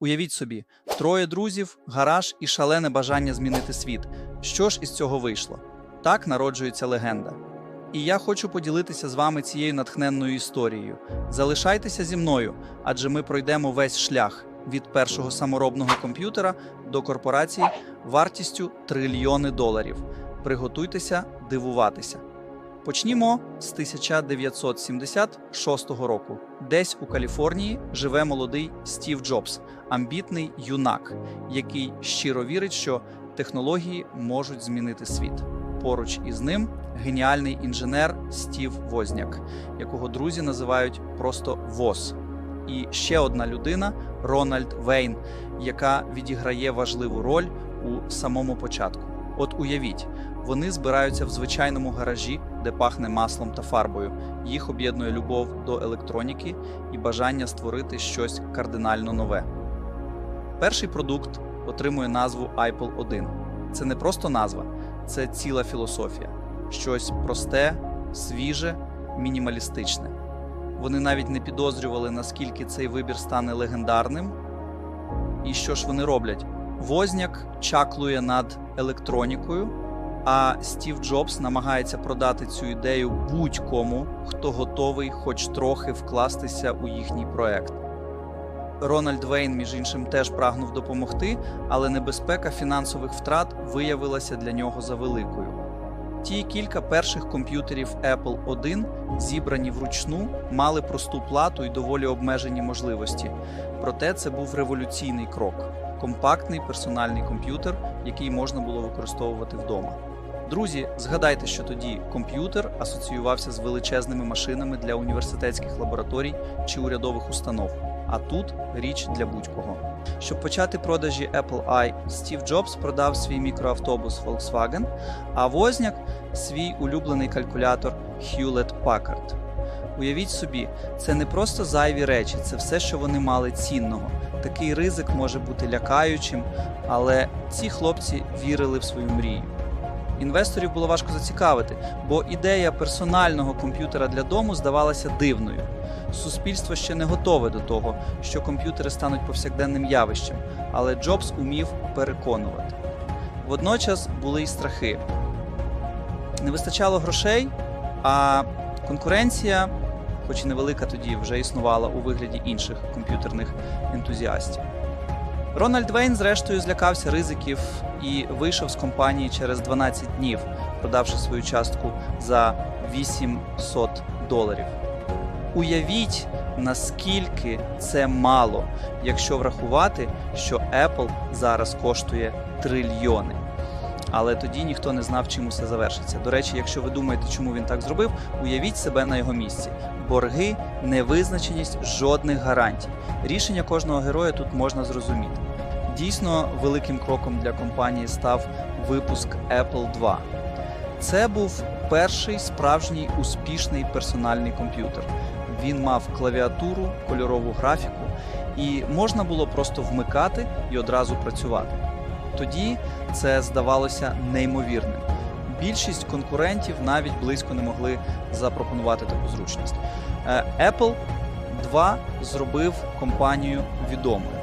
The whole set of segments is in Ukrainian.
Уявіть собі, троє друзів, гараж і шалене бажання змінити світ. Що ж із цього вийшло? Так народжується легенда. І я хочу поділитися з вами цією натхненною історією. Залишайтеся зі мною, адже ми пройдемо весь шлях від першого саморобного комп'ютера до корпорації вартістю трильйони доларів. Приготуйтеся дивуватися. Почнімо з 1976 року. Десь у Каліфорнії живе молодий Стів Джобс, амбітний юнак, який щиро вірить, що технології можуть змінити світ. Поруч із ним геніальний інженер Стів Возняк, якого друзі називають просто ВОЗ. І ще одна людина Рональд Вейн, яка відіграє важливу роль у самому початку. От уявіть, вони збираються в звичайному гаражі, де пахне маслом та фарбою. Їх об'єднує любов до електроніки і бажання створити щось кардинально нове. Перший продукт отримує назву Apple 1. Це не просто назва, це ціла філософія. Щось просте, свіже, мінімалістичне. Вони навіть не підозрювали, наскільки цей вибір стане легендарним. І що ж вони роблять? Возняк чаклує над електронікою, а Стів Джобс намагається продати цю ідею будь-кому, хто готовий хоч трохи вкластися у їхній проект. Рональд Вейн, між іншим, теж прагнув допомогти, але небезпека фінансових втрат виявилася для нього завеликою. Ті кілька перших комп'ютерів Apple 1, зібрані вручну, мали просту плату і доволі обмежені можливості. Проте це був революційний крок компактний персональний комп'ютер, який можна було використовувати вдома. Друзі, згадайте, що тоді комп'ютер асоціювався з величезними машинами для університетських лабораторій чи урядових установ. А тут річ для будь-кого. Щоб почати продажі Apple I, Стів Джобс продав свій мікроавтобус Volkswagen, а Возняк свій улюблений калькулятор Hewlett Packard. Уявіть собі, це не просто зайві речі, це все, що вони мали цінного. Такий ризик може бути лякаючим, але ці хлопці вірили в свою мрію. Інвесторів було важко зацікавити, бо ідея персонального комп'ютера для дому здавалася дивною. Суспільство ще не готове до того, що комп'ютери стануть повсякденним явищем, але Джобс умів переконувати. Водночас були й страхи. Не вистачало грошей, а конкуренція, хоч і невелика тоді, вже існувала у вигляді інших комп'ютерних ентузіастів. Рональд Вейн, зрештою, злякався ризиків і вийшов з компанії через 12 днів, продавши свою частку за 800 доларів. Уявіть, наскільки це мало, якщо врахувати, що Apple зараз коштує трильйони. Але тоді ніхто не знав, чим усе завершиться. До речі, якщо ви думаєте, чому він так зробив, уявіть себе на його місці. Борги, невизначеність, жодних гарантій. Рішення кожного героя тут можна зрозуміти. Дійсно, великим кроком для компанії став випуск Apple 2. Це був перший справжній успішний персональний комп'ютер. Він мав клавіатуру, кольорову графіку, і можна було просто вмикати і одразу працювати. Тоді це здавалося неймовірним. Більшість конкурентів навіть близько не могли запропонувати таку зручність. Е, Apple 2 зробив компанію відомою.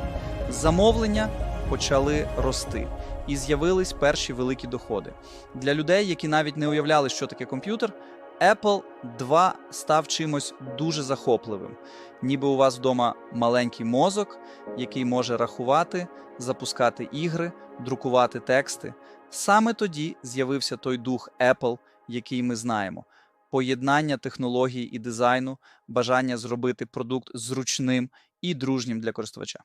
Замовлення почали рости, і з'явились перші великі доходи. Для людей, які навіть не уявляли, що таке комп'ютер, Apple 2 став чимось дуже захопливим. Ніби у вас вдома маленький мозок, який може рахувати, запускати ігри, друкувати тексти. Саме тоді з'явився той дух Apple, який ми знаємо: поєднання технологій і дизайну, бажання зробити продукт зручним і дружнім для користувача.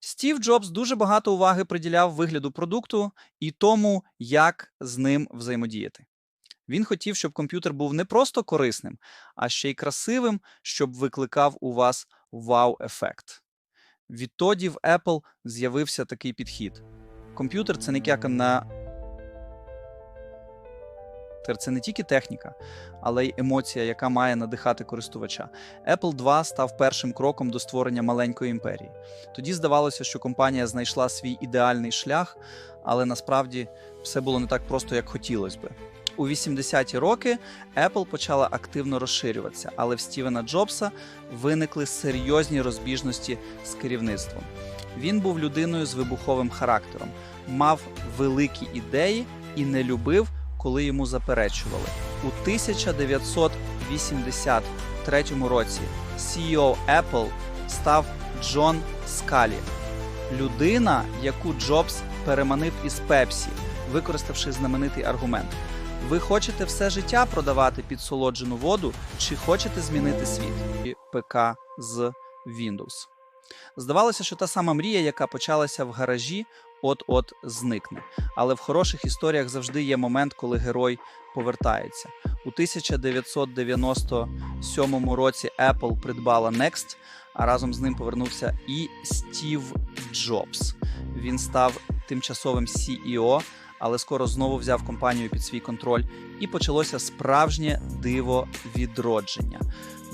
Стів Джобс дуже багато уваги приділяв вигляду продукту і тому, як з ним взаємодіяти. Він хотів, щоб комп'ютер був не просто корисним, а ще й красивим, щоб викликав у вас вау-ефект. Відтоді в Apple з'явився такий підхід. Комп'ютер це не на це не тільки техніка, але й емоція, яка має надихати користувача. Apple 2 став першим кроком до створення маленької імперії. Тоді здавалося, що компанія знайшла свій ідеальний шлях, але насправді все було не так просто, як хотілося би. У 80-ті роки Apple почала активно розширюватися, але в Стівена Джобса виникли серйозні розбіжності з керівництвом. Він був людиною з вибуховим характером, мав великі ідеї і не любив, коли йому заперечували. У 1983 році CEO Apple став Джон Скалі, людина, яку Джобс переманив із Пепсі, використавши знаменитий аргумент. Ви хочете все життя продавати підсолоджену воду, чи хочете змінити світ? ПК з Windows. Здавалося, що та сама мрія, яка почалася в гаражі, от-от зникне. Але в хороших історіях завжди є момент, коли герой повертається. У 1997 році Apple придбала Next, а разом з ним повернувся і Стів Джобс. Він став тимчасовим CEO, але скоро знову взяв компанію під свій контроль, і почалося справжнє диво відродження.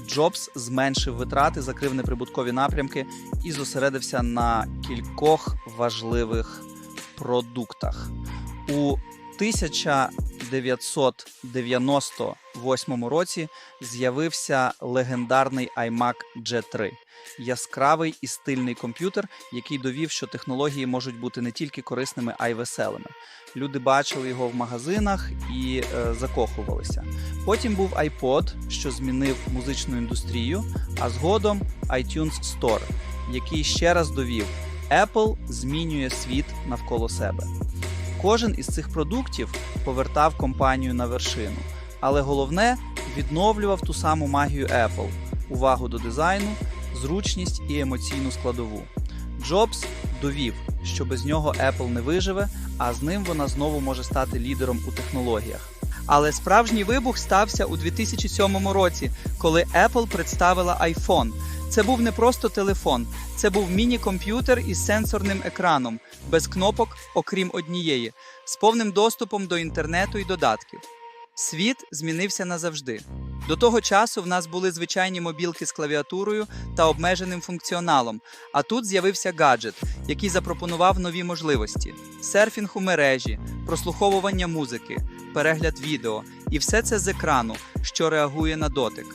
Джобс зменшив витрати, закрив неприбуткові напрямки і зосередився на кількох важливих продуктах. У 1998 році з'явився легендарний iMac G3 яскравий і стильний комп'ютер, який довів, що технології можуть бути не тільки корисними, а й веселими. Люди бачили його в магазинах і е, закохувалися. Потім був iPod, що змінив музичну індустрію, а згодом iTunes Store, який ще раз довів, Apple змінює світ навколо себе. Кожен із цих продуктів повертав компанію на вершину, але головне відновлював ту саму магію Apple увагу до дизайну, зручність і емоційну складову. Джобс довів, що без нього Apple не виживе, а з ним вона знову може стати лідером у технологіях. Але справжній вибух стався у 2007 році, коли Apple представила iPhone. Це був не просто телефон, це був міні-комп'ютер із сенсорним екраном, без кнопок, окрім однієї, з повним доступом до інтернету і додатків. Світ змінився назавжди. До того часу в нас були звичайні мобілки з клавіатурою та обмеженим функціоналом. А тут з'явився гаджет, який запропонував нові можливості: серфінг у мережі, прослуховування музики, перегляд відео, і все це з екрану, що реагує на дотик.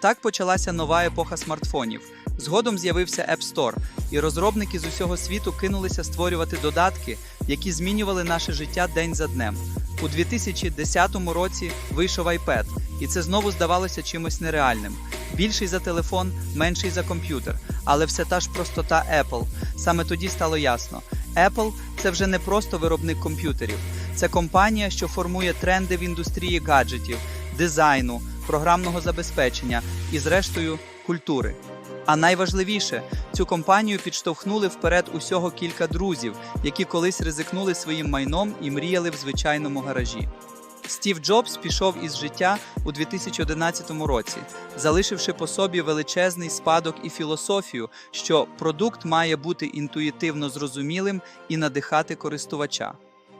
Так почалася нова епоха смартфонів. Згодом з'явився App Store, і розробники з усього світу кинулися створювати додатки, які змінювали наше життя день за днем. У 2010 році вийшов iPad, і це знову здавалося чимось нереальним. Більший за телефон, менший за комп'ютер, але все та ж простота Apple. Саме тоді стало ясно: Apple це вже не просто виробник комп'ютерів, це компанія, що формує тренди в індустрії гаджетів, дизайну, програмного забезпечення і, зрештою, культури. А найважливіше, цю компанію підштовхнули вперед усього кілька друзів, які колись ризикнули своїм майном і мріяли в звичайному гаражі. Стів Джобс пішов із життя у 2011 році, залишивши по собі величезний спадок і філософію, що продукт має бути інтуїтивно зрозумілим і надихати користувача.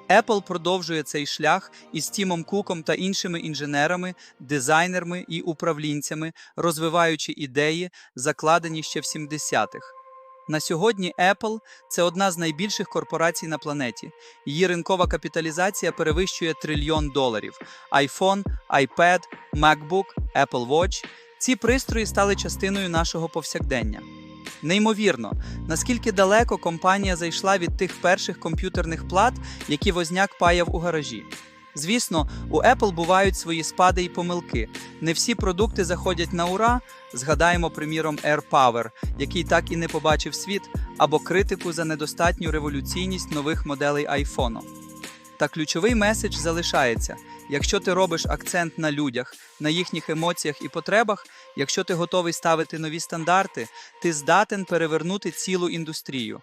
Apple продовжує цей шлях із Тімом Куком та іншими інженерами, дизайнерами і управлінцями, розвиваючи ідеї, закладені ще в 70-х. На сьогодні Apple це одна з найбільших корпорацій на планеті. Її ринкова капіталізація перевищує трильйон доларів. iPhone, iPad, MacBook, Apple Watch – ці пристрої стали частиною нашого повсякдення. Неймовірно, наскільки далеко компанія зайшла від тих перших комп'ютерних плат, які возняк паяв у гаражі. Звісно, у Apple бувають свої спади і помилки. Не всі продукти заходять на ура. Згадаємо, приміром, AirPower, який так і не побачив світ, або критику за недостатню революційність нових моделей iPhone. Та ключовий меседж залишається: якщо ти робиш акцент на людях, на їхніх емоціях і потребах, якщо ти готовий ставити нові стандарти, ти здатен перевернути цілу індустрію.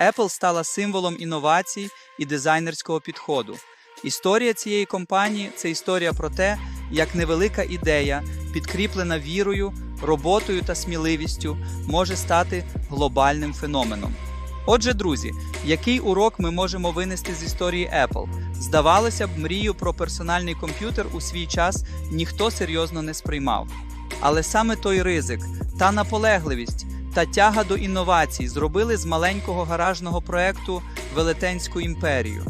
Apple стала символом інновацій і дизайнерського підходу. Історія цієї компанії це історія про те, як невелика ідея, підкріплена вірою, роботою та сміливістю, може стати глобальним феноменом. Отже, друзі, який урок ми можемо винести з історії Apple? Здавалося б, мрію про персональний комп'ютер у свій час ніхто серйозно не сприймав. Але саме той ризик, та наполегливість та тяга до інновацій зробили з маленького гаражного проекту велетенську імперію.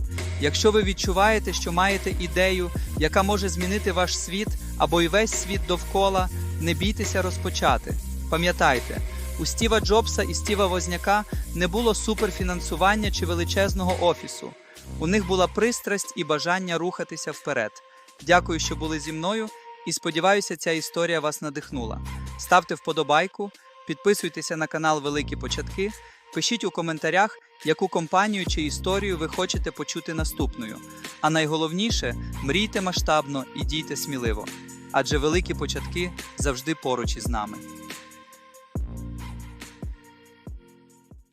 Якщо ви відчуваєте, що маєте ідею, яка може змінити ваш світ або й весь світ довкола, не бійтеся розпочати. Пам'ятайте, у Стіва Джобса і Стіва Возняка не було суперфінансування чи величезного офісу. У них була пристрасть і бажання рухатися вперед. Дякую, що були зі мною, і сподіваюся, ця історія вас надихнула. Ставте вподобайку, підписуйтеся на канал Великі Початки, пишіть у коментарях, яку компанію чи історію ви хочете почути наступною. А найголовніше мрійте масштабно і дійте сміливо, адже великі початки завжди поруч із нами.